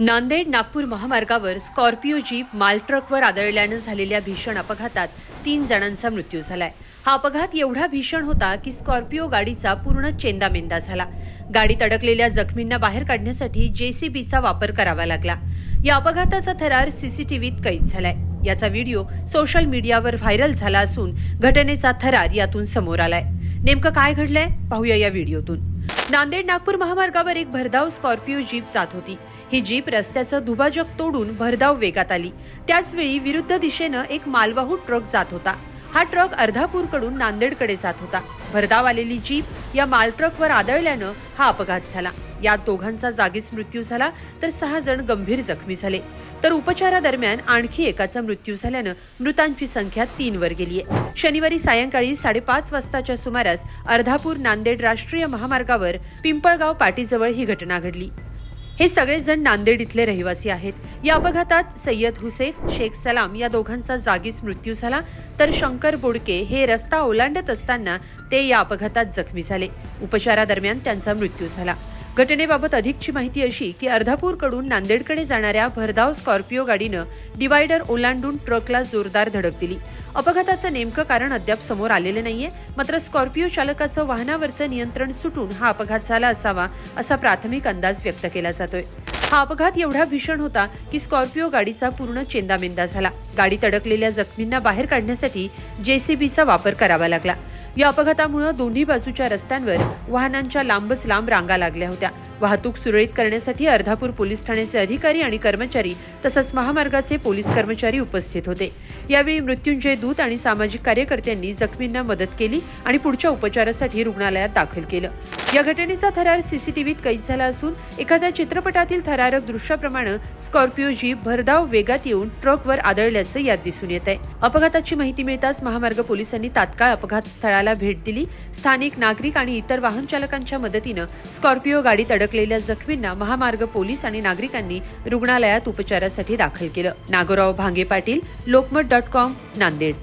नांदेड नागपूर महामार्गावर Scorpio jeep माल ट्रकवर आदळल्यानं झालेल्या भीषण अपघातात तीन जणांचा मृत्यू झालाय. हा अपघात एवढा भीषण होता की स्कॉर्पिओ गाडीचा पूर्ण चेंदामेंदा झाला. गाडीत अडकलेल्या जखमींना बाहेर काढण्यासाठी जेसीबीचा वापर करावा लागला. या अपघाताचा थरार सीसीटीव्हीत कैद झालाय. याचा व्हिडिओ सोशल मीडियावर व्हायरल झाला असून घटनेचा थरार यातून समोर आलाय. नेमकं काय घडलंय? पाहूया या व्हिडिओतून. नांदेड नागपूर महामार्गावर एक भरधाव स्कॉर्पिओ जीप जात होती. ही जीप रस्त्याचं दुभाजक तोडून भरधाव वेगात आली. त्याचवेळी विरुद्ध दिशेनं एक मालवाहू ट्रक जात होता. हा ट्रक अर्धापूरकडून नांदेडकडे जात होता. भरधाव आलेली जीप या माल ट्रकवर आदळल्यानं हा अपघात झाला. यात दोघांचा जागीच मृत्यू झाला तर सहा जण गंभीर जखमी झाले. तर उपचारादरम्यान आणखी एकाचा मृत्यू झाल्यानं मृतांची संख्या तीन वर गेली आहे. शनिवारी सायंकाळी साडेपाच वाजताच्या सुमारास अर्धापूर नांदेड राष्ट्रीय महामार्गावर पिंपळगाव पाटीजवळ ही घटना घडली. हे सगळेजण नांदेड इथले रहिवासी आहेत. या अपघातात सय्यद हुसेफ शेख सलाम या दोघांचा जागीच मृत्यू झाला. तर शंकर बोडके हे रस्ता ओलांडत असताना ते या अपघातात जखमी झाले. उपचारादरम्यान त्यांचा मृत्यू झाला. घटनेबाबत अधिकची माहिती अशी की अर्धापूरकडून नांदेडकडे जाणाऱ्या भरधाव स्कॉर्पिओ गाडीनं डिवायडर ओलांडून ट्रकला जोरदार धडक दिली. अपघाताचं नेमकं कारण अद्याप समोर आलेलं नाहीये. मात्र स्कॉर्पिओ चालकाचं वाहनावरचं नियंत्रण सुटून हा अपघात झाला असावा असा प्राथमिक अंदाज व्यक्त केला जातोय. हा अपघात एवढा भीषण होता की स्कॉर्पिओ गाडीचा पूर्ण चेंदामेंदा झाला. गाडीत अडकलेल्या जखमींना बाहेर काढण्यासाठी जेसीबीचा वापर करावा लागला. या अपघातामुळे दोन्ही बाजूच्या रस्त्यांवर वाहनांच्या लांबच लांब रांगा लागल्या होत्या. वाहतूक सुरळीत करण्यासाठी अर्धापूर पोलीस ठाण्याचे अधिकारी आणि कर्मचारी तसंच महामार्गाचे पोलीस कर्मचारी उपस्थित होते. यावेळी मृत्युंजय दूत आणि सामाजिक कार्यकर्त्यांनी जखमींना मदत केली आणि पुढच्या उपचारासाठी रुग्णालयात दाखल केलं. या घटनेचा थरार सीसीटीव्हीत कैद झाला असून एखाद्या चित्रपटातील थरारक दृश्याप्रमाणे स्कॉर्पिओ जीप भरधाव वेगात येऊन ट्रकवर आदळल्याचं यात दिसून येत आहे अपघाताची माहिती मिळताच महामार्ग पोलिसांनी तात्काळ अपघात स्थळाला भेट दिली. स्थानिक नागरिक आणि इतर वाहन चालकांच्या मदतीनं स्कॉर्पिओ गाडीत अडकलेल्या जखमींना महामार्ग पोलीस आणि नागरिकांनी रुग्णालयात उपचारासाठी दाखल केलं. Nagorao Bhange Patil Lokmat dot com Nanded.